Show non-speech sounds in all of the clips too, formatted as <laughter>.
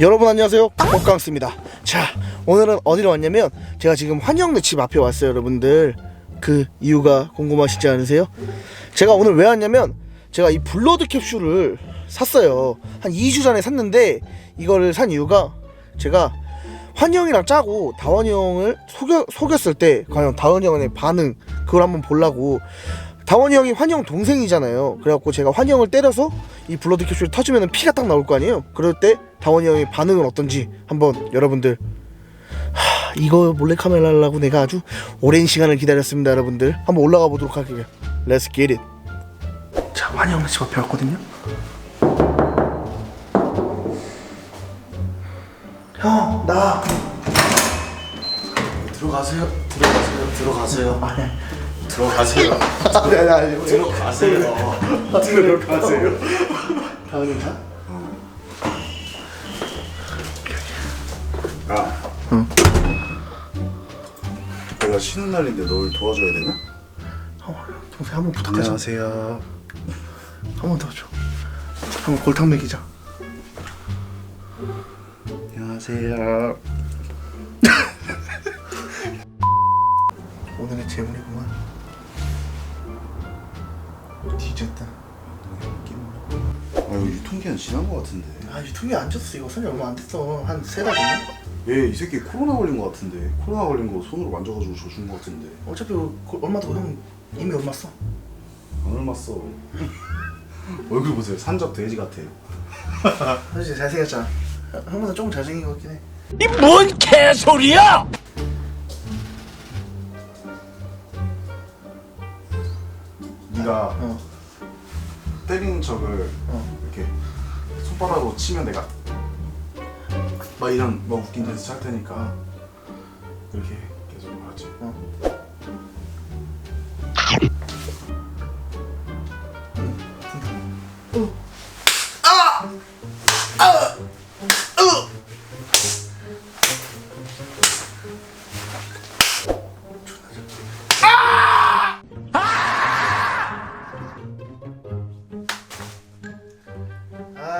여러분 안녕하세요. 꽉꽉강스입니다. 자 오늘은 어디로 왔냐면 제가 지금 환영내 집 앞에 왔어요 여러분들. 그 이유가 궁금하시지 않으세요? 제가 오늘 왜 왔냐면 제가 이 블러드 캡슐을 샀어요. 한 2주 전에 샀는데 이거를 산 이유가 제가 환영이랑 짜고 다원이 형을 속여, 속였을 때 과연 다원이 형의 반응 그걸 한번 보려고 다원이 형이 환영 동생이잖아요. 그래갖고 제가 환영을 때려서 이 블러드 캡슐 터지면 피가 딱 나올 거 아니에요. 그럴 때 다원이 형의 반응은 어떤지 한번 여러분들 하, 이거 몰래 카메라 하려고 내가 아주 오랜 시간을 기다렸습니다, 여러분들. 한번 올라가 보도록 할게요. Let's get it. 자, 환영 집 앞에 왔거든요. 형, 나. 들어가세요. 들어가세요. 들어가세요. 아니, 들어가세요. 아니, 아니, 아니. 들어가세요. 들어가세요. 다원이 가? 아. 내가 쉬는 날인데 널 도와줘야 되나? 어, 동생 한번 부탁하자. 안녕하세요. 한번 더 줘. 한번 골탕 먹이자. 안녕하세요. 오늘의 재물이구만. 뒤졌다. 아 이거 유통기한 지난 것 같은데. 아 유통기 안 졌어 이거 손이 얼마 안 됐어 한 세 달 됐나? 얘 이 새끼 코로나 걸린 것 같은데. 코로나 걸린 거 손으로 만져가지고 져준 것 같은데. 어차피 그 얼마 더형 이미 얼마 써? 안 얼마써. <laughs> 얼굴 보세요. 산적 돼지 같아요. <laughs> 사실 잘생겼잖아. 형보다 조금 잘생긴 것 같긴 해. 이 뭔 개소리야! 네가 어. 때리는 척을 어. 이렇게 손바닥으로 치면 내가 막 이런 막 웃긴 데서 찰 테니까 이렇게 계속 말하지. 어.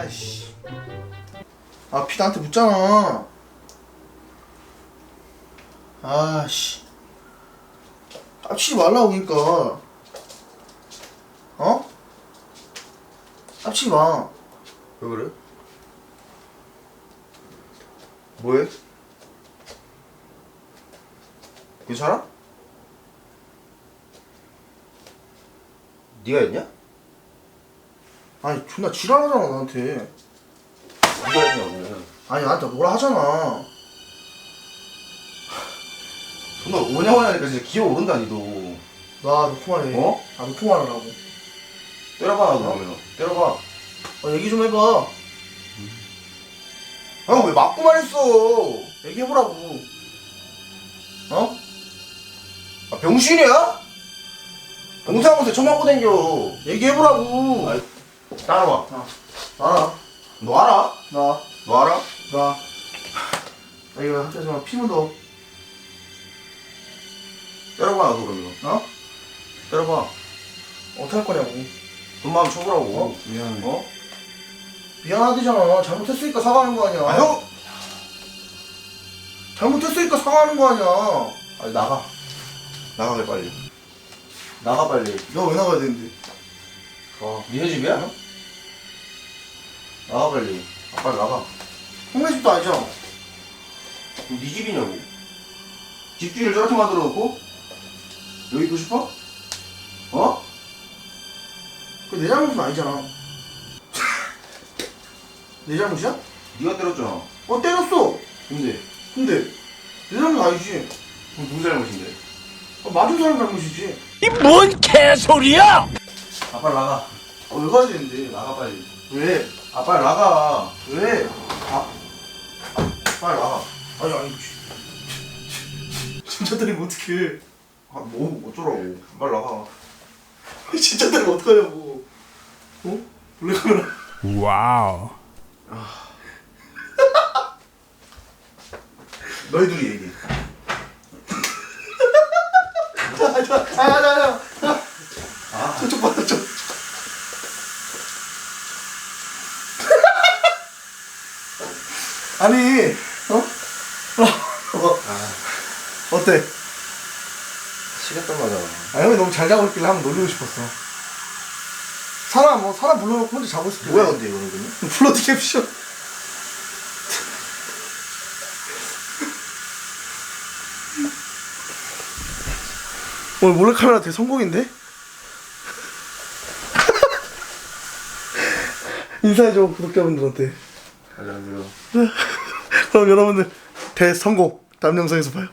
아이씨. 아, 피 나한테 묻잖아. 아씨. 깝치지 말라고, 그니까. 어? 깝치지 마. 왜 그래? 뭐해? 괜찮아? 네가 했냐? 아니, 존나 지랄하잖아, 나한테. 네가 했냐 오늘? 아니, 나한테 뭐라 하잖아. 존나 오냐오냐 하니까 진짜 기어 오른다 니도 나 놓고 말해. 어? 아, 놓고 말하라고. 때려봐 나도 그러면 때려봐 어, 얘기 좀 해봐. 형 왜 맞고 말했어 얘기해보라고. 어? 아 병신이야? 동생한테 총 맞고 댕겨 얘기해보라고. 아이. 따라와 나, 너 알아? 나, 너 알아? 나. 나 이거 하지 마. 피 묻어. 때려봐 나도 그러면 어? 때려봐 어떡할 거냐고. 돈 마음 쳐보라고 어? 미안해. 어? 미안하대잖아. 잘못했으니까 사과하는 거 아니야. 아 형! 잘못했으니까 사과하는 거 아니야. 아니 나가 나가게 빨리 나가 빨리 너 왜 나가야 되는데? 어 니네 집이야? 나가 빨리 아 빨리 나가 형네 집도 아니잖아. 그럼 네 집이냐고 집주인을 저렇게 만들어 놓고 여기 있고 싶어? 어? 그내 잘못은 아니잖아. <laughs> 내 잘못이야? 네가 때렸잖아 어, 때렸어. 근데 근데 내 잘못 아니지. 그럼 누구 잘못인데? 어, 맞은 사람 잘못이지. 이 뭔 개소리야! 아 빨리 나가 어, 왜 가야 되는데? 나가 빨리 왜? 아 빨리 나가 왜? 아, 빨리 나가 아니 아니. 진짜 때리면 어떡해. 아뭐 어쩌라고 빨리 나가 진짜 때리면 어떡하냐고. 어? 블랙카메라. 와우. 너희들이 얘기해 아, 저, 아, 아, 아, 아. 저쪽 봐, 저쪽. 아니 어? 어? 어때? 시간 맞아. 아 형이 너무 잘 자고 있길래 한번 놀리고 싶었어 사람 뭐 사람 불러놓고 혼자 자고 있을게 뭐야 근데 이거는 그러면? <laughs> 플러드 캡션 오늘 몰래카메라 대성공인데? <laughs> 인사해줘 구독자분들한테 안녕하세요. 그럼 여러분들 대성공 다음 영상에서 봐요